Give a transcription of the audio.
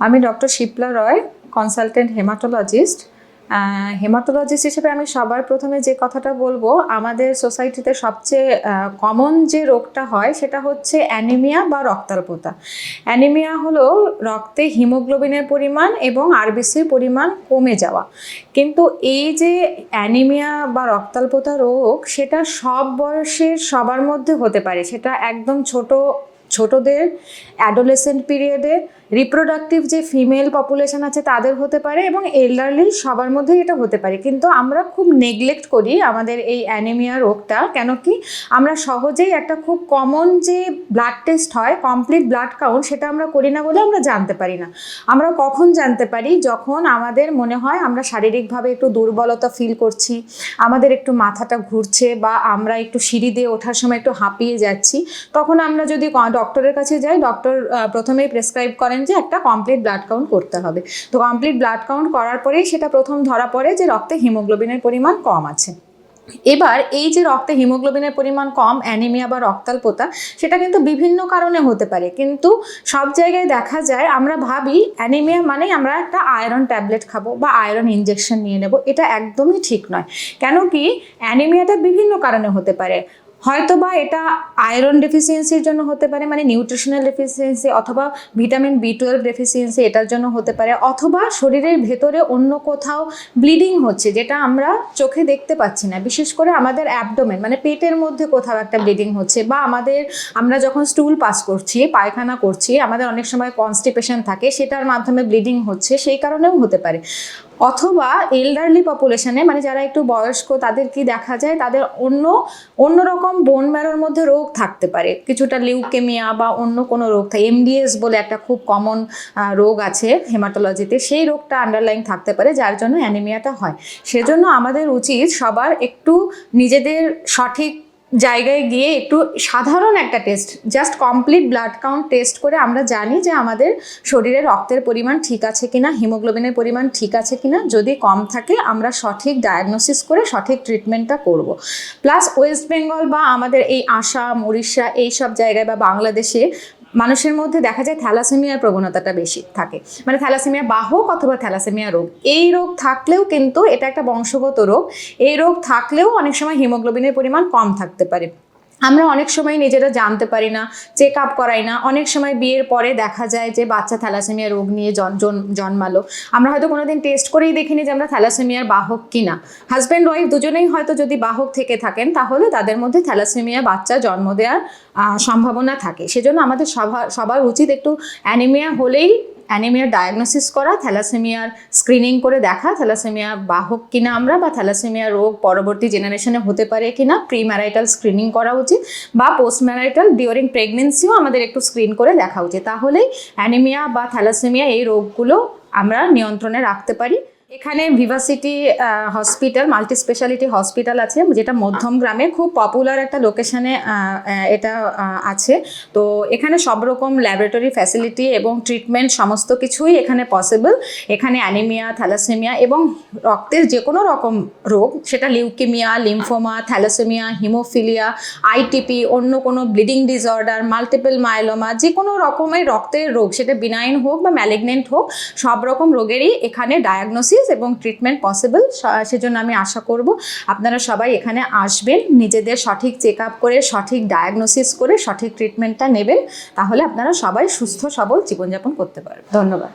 আমি doctor Shipra Roy consultant haematologist haematologist হিসেবে আমি সবার প্রথমে যে কথাটা বলব, আমাদের সোসাইটিতে সবচেয়ে কমন যে রোগটা হয় সেটা হচ্ছে অ্যানিমিয়া বা রক্তাল্পতা। অ্যানিমিয়া হলো রক্তে হিমোগ্লোবিনের পরিমাণ এবং আরবিসির পরিমাণ কমে যাওয়া। কিন্তু এই যে অ্যানিমিয়া বা রক্তাল্পতা রোগ, সেটা সব বয়সের সবার মধ্যে হতে পারে। সেটা একদম ছোট ছোটদের অ্যাডোলেসেন্ট পিরিয়ডে রিপ্রোডাক্টিভ যে ফিমেল পপুলেশন আছে তাদের হতে পারে এবং এল্ডারলি সবার মধ্যেই এটা হতে পারে। কিন্তু আমরা খুব নেগলেক্ট করি আমাদের এই অ্যানিমিয়া রোগটা। কেন কি আমরা সহজেই একটা খুব কমন যে ব্লাড টেস্ট হয় কমপ্লিট ব্লাড কাউন্ট সেটা আমরা করি না বলে আমরা জানতে পারি না। আমরা কখন জানতে পারি? যখন আমাদের মনে হয় আমরা শারীরিকভাবে একটু দুর্বলতা ফিল করছি, আমাদের একটু মাথাটা ঘুরছে বা আমরা একটু সিঁড়ি দিয়ে ওঠার সময় একটু হাঁপিয়ে যাচ্ছি, তখন আমরা যদি ডক্টরের কাছে যাই ডক্টর প্রথমেই প্রেসক্রাইব করেন যে একটা কমপ্লিট ব্লাড কাউন্ট করতে হবে। তো কমপ্লিট ব্লাড কাউন্ট করার পরেই সেটা প্রথম ধরা পড়ে যে রক্তে হিমোগ্লোবিনের পরিমাণ কম আছে। এবার এই যে রক্তে হিমোগ্লোবিনের পরিমাণ কম অ্যানিমিয়া বা রক্তাল্পতা সেটা কিন্তু বিভিন্ন কারণে হতে পারে। কিন্তু সব জায়গায় দেখা যায়, আমরা ভাবি অ্যানিমিয়া মানেই আমরা একটা আয়রন ট্যাবলেট খাব বা আয়রন ইঞ্জেকশন নিয়ে নেব। এটা একদমই ঠিক নয়। কেন কি অ্যানিমিয়াটা বিভিন্ন কারণে হতে পারে। হয়তো বা এটা আয়রন ডেফিসিয়েন্সির জন্য হতে পারে মানে নিউট্রিশনাল ডেফিসিয়েন্সি অথবা ভিটামিন বি টুয়েলভ ডেফিসিয়েন্সি এটার জন্য হতে পারে, অথবা শরীরের ভেতরে অন্য কোথাও ব্লিডিং হচ্ছে যেটা আমরা চোখে দেখতে পাচ্ছি না। বিশেষ করে আমাদের অ্যাবডোমেন মানে পেটের মধ্যে কোথাও একটা ব্লিডিং হচ্ছে বা আমাদের, আমরা যখন স্টুল পাস করছি, পায়খানা করছি, আমাদের অনেক সময় কনস্টিপেশন থাকে, সেটার মাধ্যমে ব্লিডিং হচ্ছে, সেই কারণেও হতে পারে। অথবা এল্ডারলি পপুলেশনে মানে যারা একটু বয়স্ক, তাদের কি দেখা যায়? তাদের অন্য অন্য রকম বোন ম্যারোর মধ্যে রোগ থাকতে পারে। কিছুটা লিউকেমিয়া বা অন্য কোনো রোগ থাকে। এমডিএস বলে একটা খুব কমন রোগ আছে হেমাটোলজিতে সেই রোগটা আন্ডারলাইন থাকতে পারে, যার জন্য অ্যানিমিয়াটা হয়। সেজন্য আমাদের উচিত সবার একটু নিজেদের সঠিক জায়গায় গিয়ে একটু সাধারণ একটা test just complete blood count test করে আমরা জানি যে আমাদের শরীরে রক্তের পরিমাণ ঠিক আছে কিনা হিমোগ্লোবিনের পরিমাণ ঠিক আছে কিনা। যদি কম থাকে, আমরা সঠিক ডায়াগনোসিস করে সঠিক ট্রিটমেন্টটা করব। প্লাস ওয়েস্ট বেঙ্গল বা আমাদের এই আসাম, উড়িষ্যা এই সব জায়গায় বা বাংলাদেশে মানুষের মধ্যে দেখা যায় থ্যালাসেমিয়ার প্রবণতাটা বেশি থাকে। মানে থ্যালাসেমিয়া বাহক অথবা থ্যালাসেমিয়া রোগ। এই রোগ থাকলেও কিন্তু এটা একটা বংশগত রোগ। এই রোগ থাকলেও অনেক সময় হিমোগ্লোবিনের পরিমাণ কম থাকতে পারে। আমরা অনেক সময় নিজেরা জানতে পারি না চেক আপ করাই না। অনেক সময় বিয়ের পরে দেখা যায় যে বাচ্চা থ্যালাসেমিয়া রোগ নিয়ে জন্মালো। আমরা হয়তো কোনোদিন টেস্ট করেই দেখিনি যে আমরা থ্যালাসেমিয়ার বাহক কিনা। হাজব্যান্ড ওয়াইফ দুজনেই হয়তো যদি বাহক থেকে থাকেন, তাহলে তাদের মধ্যে থ্যালাসেমিয়া বাচ্চা জন্ম দেওয়ার সম্ভাবনা থাকে। সেজন্য আমাদের সবার সবার উচিত একটু অ্যানিমিয়া হলেই অ্যানিমিয়ার ডায়াগনোসিস করা থ্যালাসেমিয়ার স্ক্রিনিং করে দেখা থ্যালাসেমিয়া বাহক কিনা আমরা বা থ্যালাসেমিয়া রোগ পরবর্তী জেনারেশনে হতে পারে কিনা প্রি ম্যারাইটাল স্ক্রিনিং করা উচিত বা পোস্ট ম্যারাইটাল ডিউরিং প্রেগনেন্সিও আমাদের একটু স্ক্রিন করে দেখা উচিত। তাহলেই অ্যানিমিয়া বা থ্যালাসেমিয়া এই রোগগুলো আমরা নিয়ন্ত্রণে রাখতে পারি। এখানে Vivacity hospital multi speciality hospital আছে, যেটা মধ্যম গ্রামে, খুব পপুলার একটা লোকেশনে এটা আছে। তো এখানে সব রকম ল্যাবরেটরি ফ্যাসিলিটি এবং ট্রিটমেন্ট সমস্ত কিছুই এখানে পসিবল এখানে অ্যানিমিয়া থ্যালাসেমিয়া এবং রক্তের যে কোনো রকম রোগ, সেটা leukaemia lymphoma thalassaemia haemophilia ITP অন্য কোনো ব্লিডিং ডিসঅর্ডার মাল্টিপল মাইলোমা যে কোনো রকমের রক্তের রোগ, সেটা বিনাইন হোক বা ম্যালিগনেন্ট হোক, সব রকম রোগেরই এখানে ডায়াগনোসিস এবং ট্রিটমেন্ট পসিবল সেজন্য আমি আশা করব আপনারা সবাই এখানে আসবেন, নিজেদের সঠিক চেক আপ করে, সঠিক ডায়াগনোসিস করে, সঠিক ট্রিটমেন্টটা নেবেন, তাহলে আপনারা সবাই সুস্থ, সবল জীবনযাপন করতে পারবেন। ধন্যবাদ।